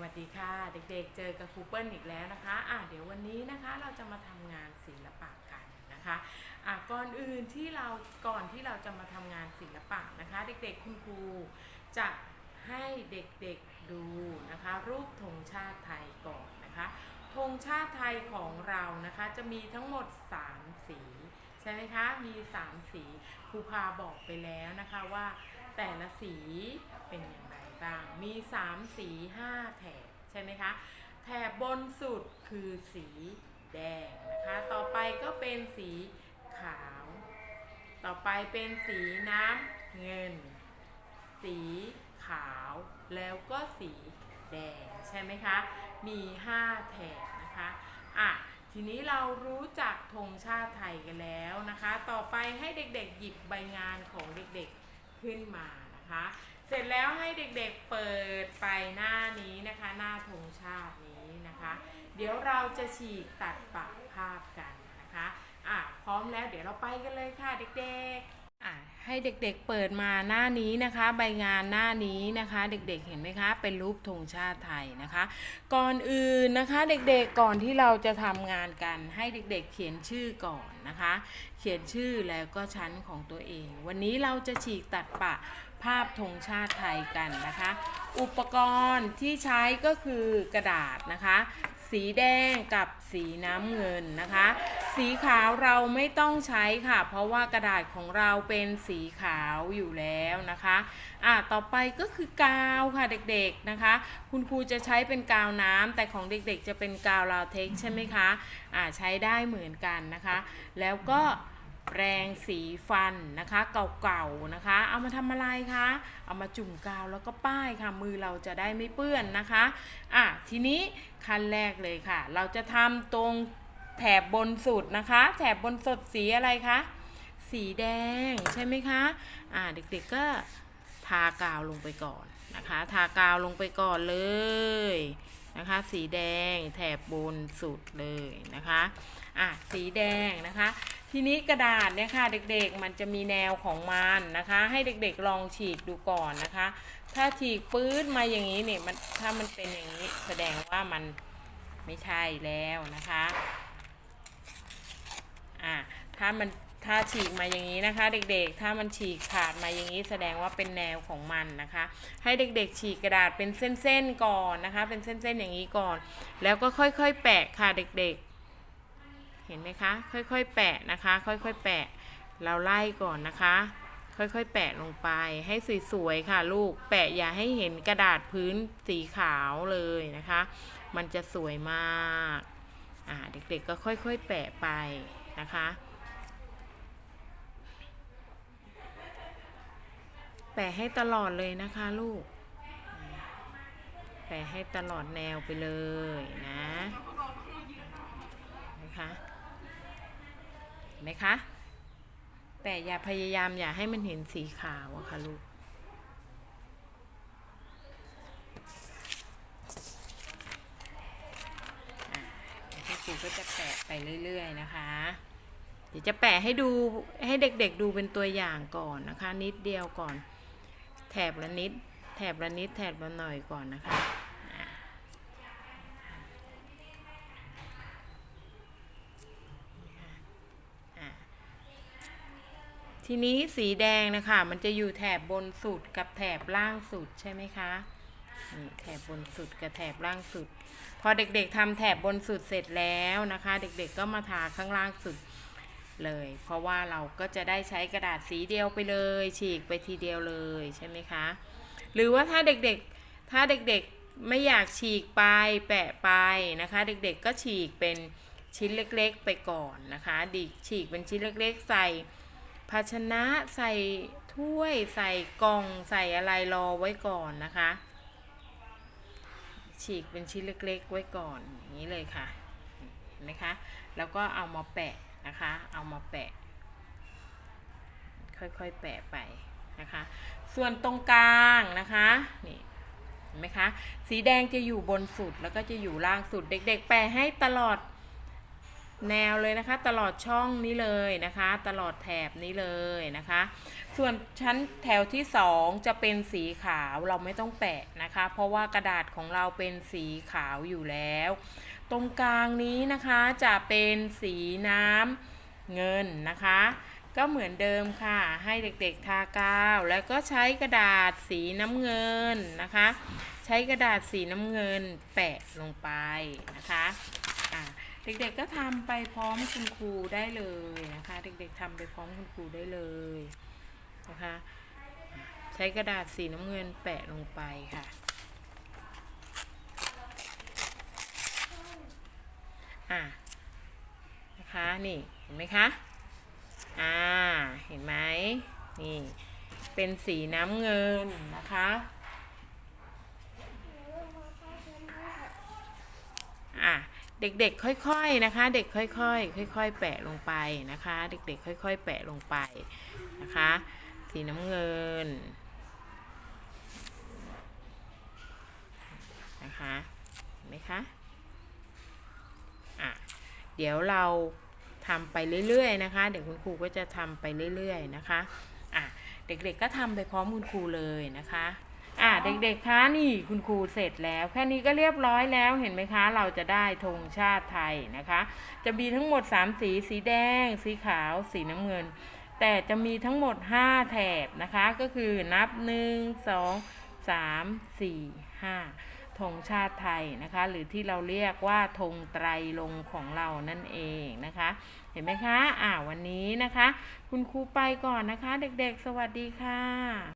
วัสดีค่ะ เด็กๆ เจอกับครูเปิลอีกแล้วนะคะอะเดี๋ยววันนี้นะคะเราจะมาทำงานศิลปะกันนะคะอะก่อนอื่นที่เราก่อนที่เราจะมาทำงานศิลปะนะคะ เด็กๆคุณครูจะให้เด็กๆดูนะคะ รูปธงชาติไทยก่อนนะคะธงชาติไทยของเรานะคะจะมีทั้งหมด 3 สีใช่ไหมคะมี 3 สีครูพาบอกไปแล้วนะคะว่าแต่ละสีเป็นอย่างไร บ้าง มี 3 สี 5 แถบใช่ไหมคะ แถบบนสุดคือสีแดงนะคะ ต่อไปก็เป็นสีขาว ต่อไปเป็นสีน้ำเงิน สีขาวแล้วก็สีแดงใช่ไหมคะ มี 5 แถบนะคะอะทีนี้เรารู้จักธงชาติไทยกันแล้วนะคะ ต่อไปให้เด็กๆหยิบใบงานของเด็กๆขึ้นมานะคะ เสร็จแล้วให้เด็กๆเปิดไปหน้านี้นะคะ หน้าธงชาตินี้นะคะ เดี๋ยวเราจะฉีกตัดปะภาพกันนะคะอะพร้อมแล้วเดี๋ยวเราไปกันเลยค่ะเด็กๆอะให้เด็กๆเปิดมาหน้านี้นะคะ ใบงานหน้านี้นะคะ เด็กๆเห็นไหมคะ เป็นรูปธงชาติไทยนะคะ ก่อนอื่นนะคะ เด็กๆก่อนที่เราจะทำงานกัน ให้เด็กๆเขียนชื่อก่อนนะคะ เขียนชื่อแล้วก็ชั้นของตัวเอง วันนี้เราจะฉีกตัดปะ ภาพธงชาติไทยกันนะคะ อุปกรณ์ที่ใช้ก็คือกระดาษนะคะ สีแดงกับสีน้ำเงินนะคะ สีขาวเราไม่ต้องใช้ค่ะ เพราะว่ากระดาษของเราเป็นสีขาวอยู่แล้วนะคะอะต่อไปก็คือกาวค่ะเด็กๆนะคะ คุณครูจะใช้เป็นกาวน้ำแต่ของเด็กๆ จะเป็นกาวลาเท็กซ์ใช่ไหมคะอะใช้ได้เหมือนกันนะคะ แล้วก็ แปรงสีฟันนะคะเก่าๆนะคะ เอามาทำอะไรคะ เอามาจุ่มกาวแล้วก็ป้ายค่ะ มือเราจะได้ไม่เปื้อนนะคะอะทีนี้ขั้นแรกเลยค่ะ เราจะทำตรงแถบบนสุดนะคะ แถบบนสุดสีอะไรคะ สีแดงใช่ไหมคะอ่าเด็กๆก็ทากาวลงไปก่อนนะคะ ทากาวลงไปก่อนเลย นะคะ สีแดงแถบบนสุดเลยนะคะอะสีแดงนะคะ ทีนี้กระดาษเนี่ยค่ะเด็กๆมันจะมีแนวของมันนะคะ ให้เด็กๆลองฉีกดูก่อนนะคะ ถ้าฉีกปื้ดมาอย่างนี้เนี่ยมันถ้ามันเป็นอย่างนี้แสดงว่ามันไม่ใช่แล้วนะคะอะถ้ามัน ถ้าฉีกมาอย่างนี้นะคะ เด็กๆ ถ้ามันฉีกขาดมาอย่างนี้แสดงว่าเป็นแนวของมันนะคะ ให้เด็กๆ ฉีกกระดาษเป็นเส้นๆก่อนนะคะ เป็นเส้นๆอย่างนี้ก่อน แล้วก็ค่อยๆ แปะค่ะเด็กๆ เห็นไหมคะ ค่อยๆ แปะนะคะ ค่อยๆ แปะ เราไล่ก่อนนะคะ ค่อยๆ แปะลงไป ให้สวยๆ ค่ะลูก แปะอย่าให้เห็นกระดาษพื้นสีขาวเลยนะคะ มันจะสวยมาก อ่า เด็กๆ ก็ค่อยๆ แปะไปนะคะ แปะให้ตลอดเลยนะคะลูก แปะให้ตลอดแนวไปเลยนะนะคะเห็นไหมคะ แต่อย่าพยายามอย่าให้มันเห็นสีขาวอะค่ะลูกครูก็จะแปะไปเรื่อย ๆ นะคะ เดี๋ยวจะแปะให้ดูให้เด็ก ๆ ดูเป็นตัวอย่างก่อนนะคะ นิดเดียวก่อน แถบละนิด แถบละนิด แถบละหน่อยก่อนนะคะทีนี้สีแดงนะคะมันจะอยู่แถบบนสุดกับแถบล่างสุดใช่ไหมคะนี่แถบบนสุดกับแถบล่างสุด พอเด็กๆทำแถบบนสุดเสร็จแล้วนะคะ เด็กๆก็มาทาข้างล่างสุด เลย เพราะว่าเราก็จะได้ใช้กระดาษสีเดียวไปเลย ฉีกไปทีเดียวเลยใช่ไหมคะ หรือว่าถ้าเด็กๆ ถ้าเด็กๆไม่อยากฉีกไปแปะไปนะคะ เด็กๆก็ฉีกเป็นชิ้นเล็กๆ ไปก่อนนะคะดิฉีกเป็นชิ้นเล็กๆ ใส่ภาชนะใส่ถ้วยใส่กล่องใส่อะไรรอไว้ก่อนนะคะ ฉีกเป็นชิ้นเล็กๆ ไว้ก่อนอย่างนี้เลยค่ะเห็นไหมคะ แล้วก็เอามาแปะ นะคะ เอามาแปะ ค่อยๆแปะไปนะคะ ส่วนตรงกลางนะคะนี่เห็นไหมคะ สีแดงจะอยู่บนสุดแล้วก็จะอยู่ล่างสุดเด็ก ๆ แปะให้ตลอด แนวเลยนะคะ ตลอดช่องนี้เลยนะคะ ตลอดแถบนี้เลยนะคะ ส่วนชั้นแถวที่สองจะเป็นสีขาวเราไม่ต้องแปะนะคะ เพราะว่ากระดาษของเราเป็นสีขาวอยู่แล้ว ตรงกลางนี้นะคะจะเป็นสีน้ำเงินนะคะ ก็เหมือนเดิมค่ะ ให้เด็กๆทากาว แล้วก็ใช้กระดาษสีน้ำเงินนะคะ ใช้กระดาษสีน้ำเงินแปะลงไปนะคะอะ เด็กๆก็ทำไปพร้อมคุณครูได้เลยนะคะ เด็กๆทำไปพร้อมคุณครูได้เลยนะคะ ใช้กระดาษสีน้ำเงินแปะลงไปค่ะอะนะคะนี่เห็นไหมคะอ่าเห็นไหมนี่เป็นสีน้ำเงินนะคะ อะ เด็กๆค่อยๆนะคะ เด็กค่อยๆค่อย ๆ แปะลงไปนะคะ เด็กๆค่อย ๆ แปะลงไปนะคะ สีน้ำเงินนะคะเห็นไหมคะอะเดี๋ยวเราทำไปเรื่อยๆนะคะ เดี๋ยวคุณครูก็จะทำไปเรื่อยๆนะคะอะเด็กๆก็ทำไปพร้อมคุณครูเลยนะคะ อะเด็กๆคะนี่คุณครูเสร็จแล้ว แค่นี้ก็เรียบร้อยแล้วเห็นไหมคะ เราจะได้ธงชาติไทยนะคะ จะมีทั้งหมด 3 สีสีแดง สีขาว สีน้ำเงิน แต่จะมีทั้งหมด 5 แถบนะคะ ก็คือนับ 1 2 3 4 5ธงชาติไทยนะคะ หรือที่เราเรียกว่าธงไตรลงของเรานั่นเองนะคะ เห็นไหมคะอ่าวันนี้นะคะ คุณครูไปก่อนนะคะ เด็กๆ สวัสดีค่ะ